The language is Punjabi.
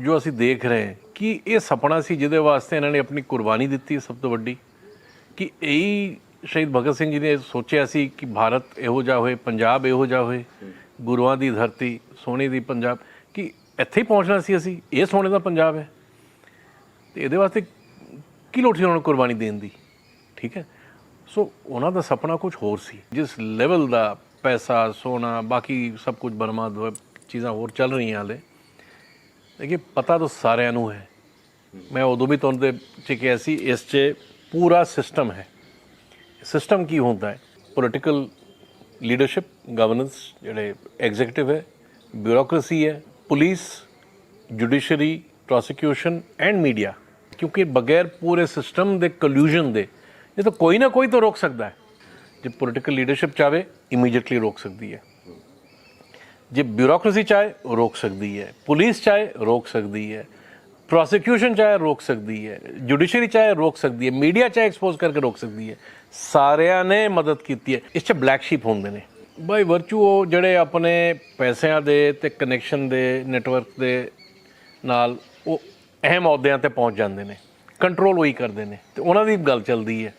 ਜੋ ਅਸੀਂ ਦੇਖ ਰਹੇ ਹਾਂ, ਕਿ ਇਹ ਸੁਪਨਾ ਸੀ ਜਿਹਦੇ ਵਾਸਤੇ ਇਹਨਾਂ ਨੇ ਆਪਣੀ ਕੁਰਬਾਨੀ ਦਿੱਤੀ ਸਭ ਤੋਂ ਵੱਡੀ। ਕਿ ਇਹੀ ਸ਼ਹੀਦ ਭਗਤ ਸਿੰਘ ਜੀ ਨੇ ਸੋਚਿਆ ਸੀ ਕਿ ਭਾਰਤ ਇਹੋ ਜਿਹਾ ਹੋਏ, ਪੰਜਾਬ ਇਹੋ ਜਿਹਾ ਹੋਏ, ਗੁਰੂਆਂ ਦੀ ਧਰਤੀ, ਸੋਨੇ ਦੀ ਪੰਜਾਬ, ਕਿ ਇੱਥੇ ਹੀ ਪਹੁੰਚਣਾ ਸੀ ਅਸੀਂ, ਇਹ ਸੋਨੇ ਦਾ ਪੰਜਾਬ ਹੈ। ਤੇ ਇਹਦੇ ਵਾਸਤੇ ਕੀ ਲੋੜ ਸੀ ਉਹਨਾਂ ਨੂੰ ਕੁਰਬਾਨੀ ਦੇਣ ਦੀ? ਠੀਕ ਹੈ? ਸੋ ਉਹਨਾਂ ਦਾ ਸੁਪਨਾ ਕੁਝ ਹੋਰ ਸੀ। ਜਿਸ ਲੈਵਲ ਦਾ ਪੈਸਾ, ਸੋਨਾ, ਬਾਕੀ ਸਭ ਕੁਝ ਬਰਮਾਦ ਚੀਜ਼ਾਂ ਹੋਰ ਚੱਲ ਰਹੀਆਂ ਹਾਲੇ। ਦੇਖੀ ਪਤਾ ਤਾਂ ਸਾਰਿਆਂ ਨੂੰ ਹੈ ਮੈਂ ਉਦੋਂ ਵੀ ਤੁਹਾਨੂੰ ਦੇ ਚ ਕਿਹਾ ਸੀ ਇਸ 'ਚ ਪੂਰਾ ਸਿਸਟਮ ਹੈ ਸਿਸਟਮ ਕੀ ਹੁੰਦਾ ਹੈ ਪੋਲੀਟੀਕਲ ਲੀਡਰਸ਼ਿਪ ਗਵਰਨੈਂਸ ਜਿਹੜੇ ਐਗਜ਼ੀਕਿਊਟਿਵ ਹੈ ਬਿਊਰੋਕ੍ਰੇਸੀ ਹੈ police judiciary prosecution and media ਕਿਉਂਕਿ ਬਗੈਰ ਪੂਰੇ ਸਿਸਟਮ ਦੇ ਕਲੂਜਨ ਦੇ ਇਹ ਤਾਂ ਕੋਈ ਨਾ ਕੋਈ ਤਾਂ ਰੋਕ ਸਕਦਾ ਹੈ ਜੇ ਪੋਲੀਟੀਕਲ ਲੀਡਰਸ਼ਿਪ ਚਾਵੇ ਇਮੀਡੀਏਟਲੀ ਰੋਕ ਸਕਦੀ ਹੈ ਜੇ ਬਿਊਰੋਕ੍ਰੇਸੀ ਚਾਹੇ ਉਹ ਰੋਕ ਸਕਦੀ ਹੈ। ਪੁਲਿਸ ਚਾਹੇ, ਰੋਕ ਸਕਦੀ ਹੈ। ਪ੍ਰੋਸੀਕਿਊਸ਼ਨ ਚਾਹੇ, ਰੋਕ ਸਕਦੀ ਹੈ। ਜੁਡੀਸ਼ਰੀ ਚਾਹੇ, ਰੋਕ ਸਕਦੀ ਹੈ। ਮੀਡੀਆ ਚਾਹੇ ਐਕਸਪੋਜ਼ ਕਰਕੇ ਰੋਕ ਸਕਦੀ ਹੈ। ਸਾਰਿਆਂ ਨੇ ਮਦਦ ਕੀਤੀ ਹੈ। ਇਸ 'ਚ ਬਲੈਕ ਸ਼ੀਪ ਹੁੰਦੇ ਨੇ। ਬਾਈ, ਵਰਚੂ ਉਹ ਜਿਹੜੇ ਆਪਣੇ ਪੈਸਿਆਂ ਦੇ ਤੇ ਕਨੈਕਸ਼ਨ ਦੇ ਨੈਟਵਰਕ ਦੇ ਨਾਲ ਉਹ ਅਹਿਮ ਅਹੁਦਿਆਂ ਤੇ ਪਹੁੰਚ ਜਾਂਦੇ ਨੇ। ਕੰਟਰੋਲ ਉਹੀ ਕਰਦੇ ਨੇ। ਤੇ ਉਹਨਾਂ ਦੀ ਗੱਲ ਚੱਲਦੀ ਹੈ।